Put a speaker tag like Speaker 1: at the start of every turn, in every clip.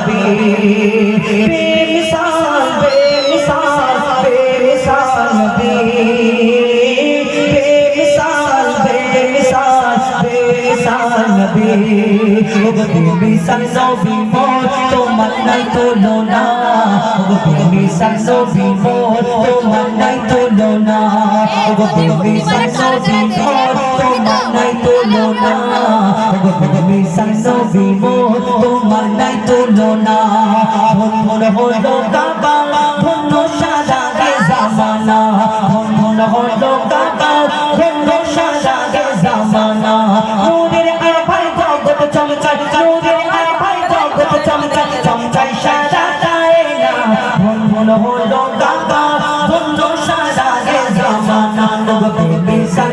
Speaker 1: নবী বেমিসাল বেমিসাল বেমিসাল নবী। বেমিসাল বেমিসাল বেমিসাল বেমিসাল নবী মোর তোমার নাই তুলনা। ভন হলো কাবা ভন সাদা গে জামানা। ভন হলো কাবা ভন সাদা গে জামানা। নূরের আভায় জগৎ চমকায় নূরের আভায় জগৎ চমকায় চমকায় সাদা গায়না ভন ভন হলো কাবা ভন সাদা গে জামানা। নবী মিসাল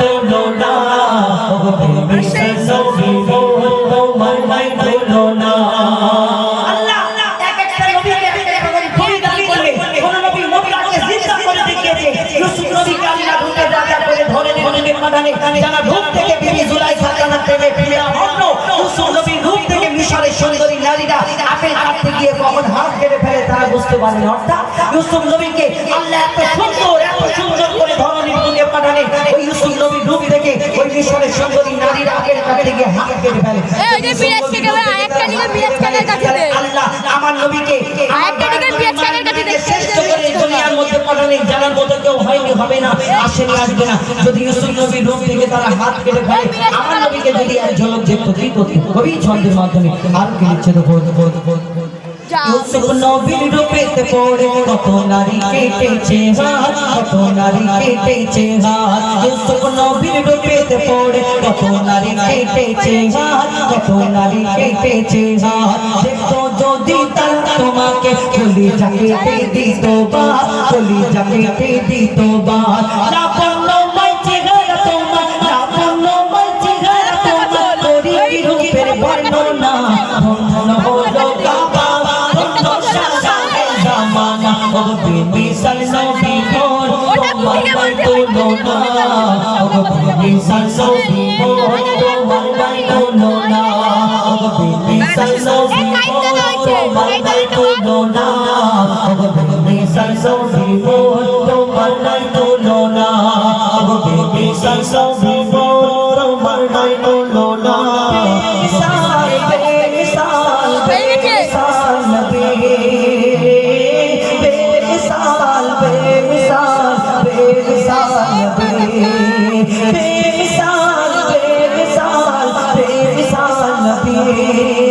Speaker 1: তুলনা ওগো মিসাল নবী মোর তোমার নাই তুলনা আল্লাহ এক একটা নবীকে খুবই দাবি করে কোন নবী মক্কাকে জিন্দা করে দেখিয়েছে। ইউসুফ নবীকে আল্লাহ ঢুকে রাজা করে ধরে ধরে নির্মাণে যারা রূপ থেকে বিবি জুলাইখা কানা প্রেমে গিয়ে কখন হাত কেটে ফেলে তারা বুঝতে পারেন। অর্থাৎ ইউসুফ নবীকে আল্লাহ এত সুন্দর এত সুন্দর করে ধরনের বুকে পাঠানে ওই ইউসুফ নবীর রূপ থেকে ওই মিশরের সুন্দরী নারীরা আপেল কাটতে গিয়ে হাত কেটে ফেলে।
Speaker 2: কাছে।
Speaker 1: আল্লাহ আমার নবীকে
Speaker 2: আরেকটা দিকে পেঁয়াজ খানের কাছে দে।
Speaker 1: শ্রেষ্ঠ করে দুনিয়ার মধ্যে পাঠানে জানার মতো কেউ হয়নি হবে না আসেনি আসবে না। যদি ইউসুফ নবীর রূপ থেকে তারা হাত কেটে ফেলে আমার নবীকে যদি এক ঝলক দেখতো কি কবি ছন্দের মাধ্যমে আর কি লিখছে? ইউসুফ নবীর রূপেতে পড়ে কত নারী কেটেছে হাত কত নারী কেটেছে হাত ইউসুফ নবীর রূপেতে পড়ে কত নারী কেটেছে হাত কত নারী কেটেছে হাত যদি তার তোমাকে বলি যাকে দিত বা বলি যাকে দিত বা। লাবণ্য চেহারা ও বিমিসাল নবী মোর তোমার নাই তুলনা ও বিমিসাল নবী মোর তোমার নাই তুলনা ও বিমিসাল নবী মোর তোমার নাই তুলনা ও বিমিসাল নবী মোর তোমার নাই তুলনা ও বিমিসাল নবী মোর তোমার নাই তুলনা বিমিসাল নবী